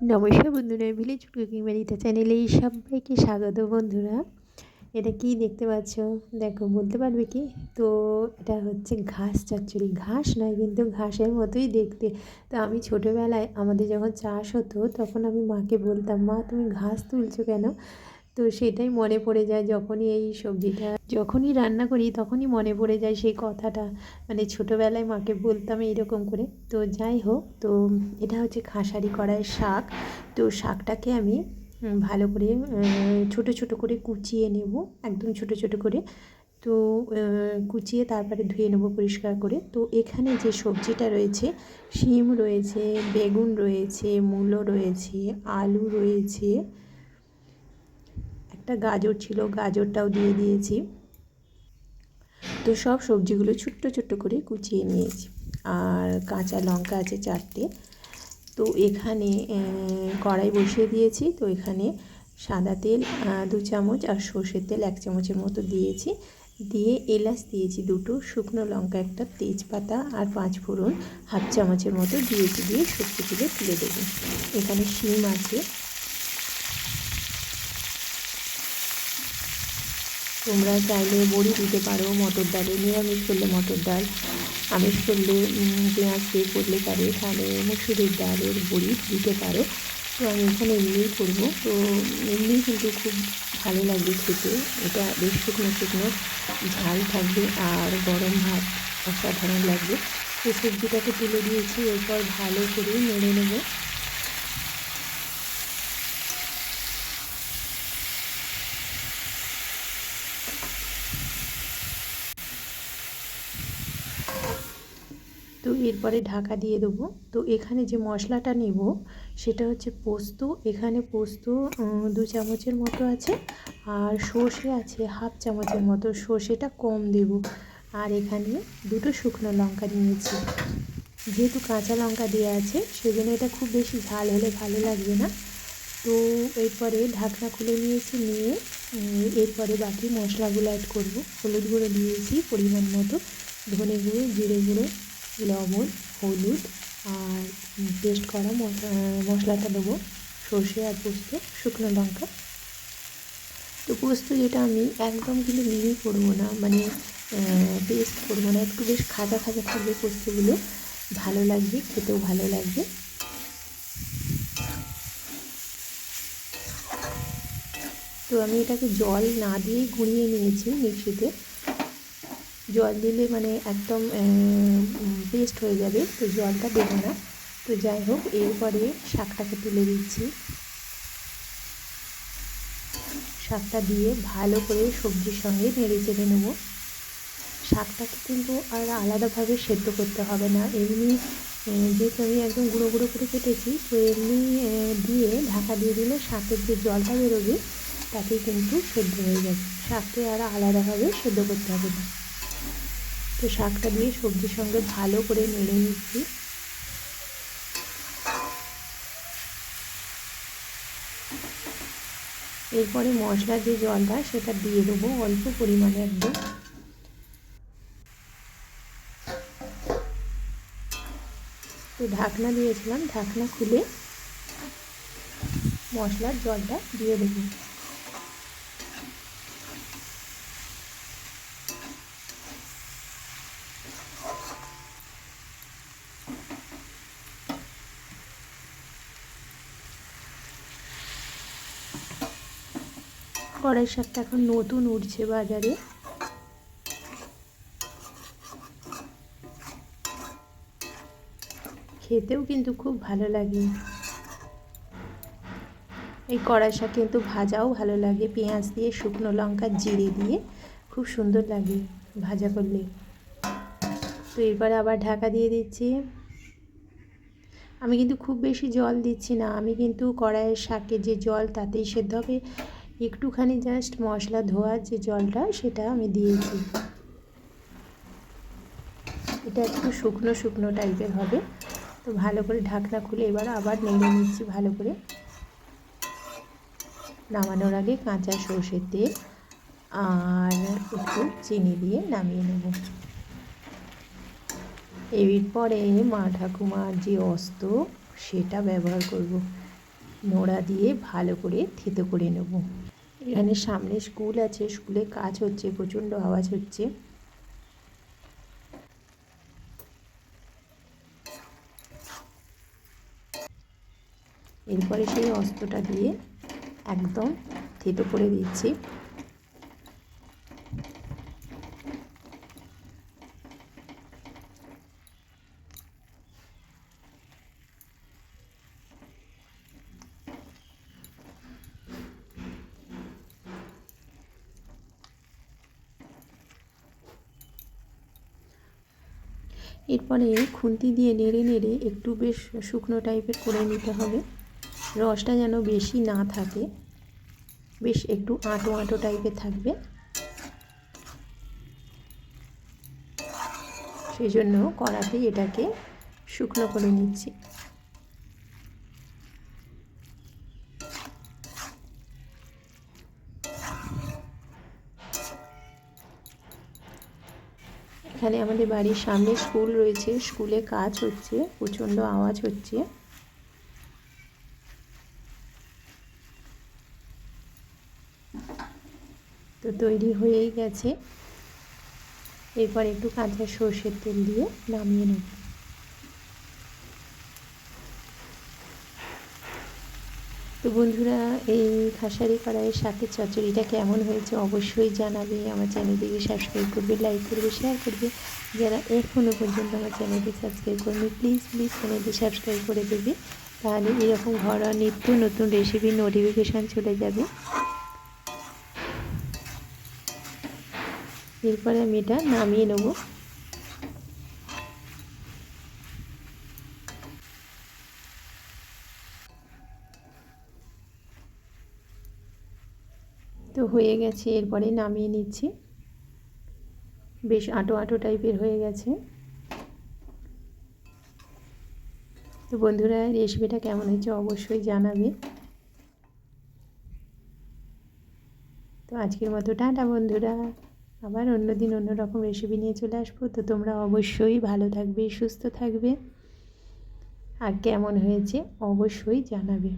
নমস্কার বন্ধুরা village cooking বাড়িতে চ্যানেলে এই সবাইকে স্বাগত বন্ধুরা। এটা কি দেখতে পাচ্ছ? দেখো, বলতে পারবে কি? তো এটা হচ্ছে ঘাস, চচ্চড়ি ঘাস নয়, কিন্তু ঘাসের মতোই দেখতে। তো আমি ছোটোবেলায় আমাদের যখন চাষ হতো, তখন আমি মাকে বলতাম, মা, তুমি ঘাস তুলছো কেন? তো সেটাই মনে পড়ে যায় যখনই এই সবজিটা, যখনই রান্না করি তখনই মনে পড়ে যায় সেই কথাটা। মানে ছোটোবেলায় মাকে বলতাম এইরকম করে। তো যাই হোক, তো এটা হচ্ছে খাসারি কড়াই শাক। তো শাকটাকে আমি ভালো করে ছোট ছোট করে কুচিয়ে নেব, একদম ছোট ছোট করে। তো কুচিয়ে তারপরে ধুয়ে নেব পরিষ্কার করে। তো এখানে যে সবজিটা রয়েছে, শিম রয়েছে, বেগুন রয়েছে, মূলো রয়েছে, আলু রয়েছে একটা গাজর ছিল, গাজরটাও দিয়ে দিয়েছি। তো সব সবজিগুলো ছোট্ট ছোট্ট করে কুচিয়ে নিয়েছি। আর কাঁচা লঙ্কা আছে চারটে। তো এখানে কড়াই বসিয়ে দিয়েছি। তো এখানে সাদা তেল দু চামচ আর সর্ষের তেল এক চামচের মতো দিয়েছি। দিয়ে এলাচ দিয়েছি দুটো, শুকনো লঙ্কা একটা, তেজপাতা আর পাঁচ ফোড়ন, হাফ চামচের মতো দিয়েছি, দিয়ে সবজিগুলো তুলে দেবো। এখানে শিম আছে তোমরা চাইলে বড়ি দিতে পারো, মটর ডালে নিরামিষ করলে মটর ডাল, আমিষ করলে পেঁয়াজ দিয়ে করলে পারে, তাহলে মুসুরির ডালের বড়ি দিতে পারো। তো আমি এখানে এমনিই করব। তো এমনি কিন্তু খুব ভালো লাগবে খেতে। এটা বেশ শুকনো শুকনো ঝাল থাকবে আর গরম ভাত অসাধারণ লাগবে। তো সবজিটাকে তুলে দিয়েছি, এরপর ভালো করে নেড়ে নেব। তো এরপরে ঢাকা দিয়ে দেবো। তো এখানে যে মশলাটা নেব, সেটা হচ্ছে পোস্ত। এখানে পোস্ত দু চামচের মতো আছে আর সর্ষে আছে হাফ চামচের মতো। সর্ষেটা কম দেব। আর এখানে দুটো শুকনো লঙ্কা নিয়েছি। যেহেতু কাঁচা লঙ্কা দেওয়া আছে, সেজন্য এটা খুব বেশি ঝাল হলে ভালো লাগবে না। তো এরপরে ঢাকনা খুলে নিয়েছি, নিয়ে এরপরে বাকি মশলাগুলো অ্যাড করব। হলুদ গুঁড়ো দিয়েছি পরিমাণ মতো। ধনে গুঁড়ো, জিরে গুঁড়ো লবণ হলুদ আর পেস্ট করা মশলাটা দেবো, সর্ষে আর পোস্ত, শুকনো লঙ্কা। তো পোস্ত যেটা আমি একদম কিন্তু মিহি করব না মানে পেস্ট করব না, একটু বেশ খাজা খাজা থাকবে পোস্তগুলো, ভালো লাগবে, খেতেও ভালো লাগবে। তো আমি এটাকে জল না দিয়েই গুঁড়িয়ে নিয়েছি মিক্সিতে। জল দিলে মানে একদম পেস্ট হয়ে যাবে, তো জলটা দেবো না। তো যাই হোক, এরপরে শাকটাকে তুলে দিচ্ছি। শাকটা দিয়ে ভালো করে সবজির সঙ্গে নেড়ে চেড়ে নেব। শাকটাকে কিন্তু আর আলাদাভাবে সেদ্ধ করতে হবে না। এমনি যেহেতু আমি একদম গুঁড়ো গুঁড়ো করে কেটেছি, তো এমনি দিয়ে ঢাকা দিয়ে দিলে শাকের যে জলটা বেরোবে, তাতেই কিন্তু সেদ্ধ হয়ে যাবে। শাককে আর আলাদাভাবে সেদ্ধ করতে হবে না। তো শাকটা দিয়ে সবজির সঙ্গে ভালো করে নেড়ে নিচ্ছি। এরপরে মশলার যে জলটা, সেটা দিয়ে দেবো অল্প পরিমাণে একদম। তো ঢাকনা দিয়েছিলাম, ঢাকনা খুলে মশলার জলটা দিয়ে দেবো। কড়াই শাকটা এখন নতুন উঠছে বাজারে। খেতেও কিন্তু খুব ভালো লাগে। এই কড়াই শাক কিন্তু ভাজাও ভালো লাগে, পেঁয়াজ দিয়ে, শুকনো লঙ্কা, জিরে দিয়ে। খুব সুন্দর লাগে ভাজা করলে। তো এরপরে আবার ঢাকা দিয়ে দিচ্ছি। আমি কিন্তু খুব বেশি জল দিচ্ছি না, আমি কিন্তু কড়াইয়ের শাকে যে জল তাতেই সেদ্ধ হবে। একটুখানি জাস্ট মশলা ধোয়ার যে জলটা, সেটা আমি দিয়েছি। এটা একটু শুকনো শুকনো টাইপের হবে। তো ভালো করে ঢাকনা খুলে এবার আবার নেড়ে নিচ্ছি ভালো করে। নামানোর আগে কাঁচা সর্ষের তেল আর একটু চিনি দিয়ে নামিয়ে নেব। এর পরে মা ঠাকুমার যে অস্ত্র, সেটা ব্যবহার করব। নোড়া দিয়ে ভালো করে থেতো করে নেব। এখানে সামনে স্কুল আছে, স্কুলে কাজ হচ্ছে, প্রচণ্ড আওয়াজ হচ্ছে। এরপরে সেই অস্ত্রটা দিয়ে একদম থেতো করে দিচ্ছি। এরপরে খুন্তি দিয়ে নেড়ে নেড়ে একটু বেশ শুকনো টাইপের করে নিতে হবে। রসটা যেন বেশি না থাকে, বেশ একটু আঁটো আঁটো টাইপের থাকবে। সেই জন্য কড়াতে এটাকে শুকনো করে নিচ্ছি। এখানে আমাদের বাড়ির সামনে স্কুল রয়েছে। স্কুলে কাজ হচ্ছে, প্রচণ্ড আওয়াজ হচ্ছে। তো তৈরি হয়েই গেছে। এরপর একটু কাঁচা সর্ষের তেল দিয়ে নামিয়ে নেব। তো বন্ধুরা, এই খাসারি কড়াইয়ের সাথে চচ্চড়িটা কেমন হয়েছে অবশ্যই জানাবে। আমার চ্যানেলটিকে সাবস্ক্রাইব করবে লাইক করবে শেয়ার করবে। যারা এখনও পর্যন্ত আমার চ্যানেলটি সাবস্ক্রাইব করবে প্লিজ প্লিজ চ্যানেলটি সাবস্ক্রাইব করে দেবে। তাহলে এরকম ঘরোয়া নিত্য নতুন রেসিপির নোটিফিকেশান চলে যাবে। এরপরে আমি এটা নামিয়ে নেব। তো হয়ে গেছে, এরপরে নামিয়ে নিচ্ছি। বেশ আটো আটো টাইপের হয়ে গেছে। তো বন্ধুরা, রেসিপিটা কেমন হয়েছে অবশ্যই জানাবে। তো আজকের মতো টাটা বন্ধুরা। আবার অন্য দিন অন্যরকম রেসিপি নিয়ে চলে আসব। তো তোমরা অবশ্যই ভালো থাকবে, সুস্থ থাকবে। আর কেমন হয়েছে অবশ্যই জানাবে।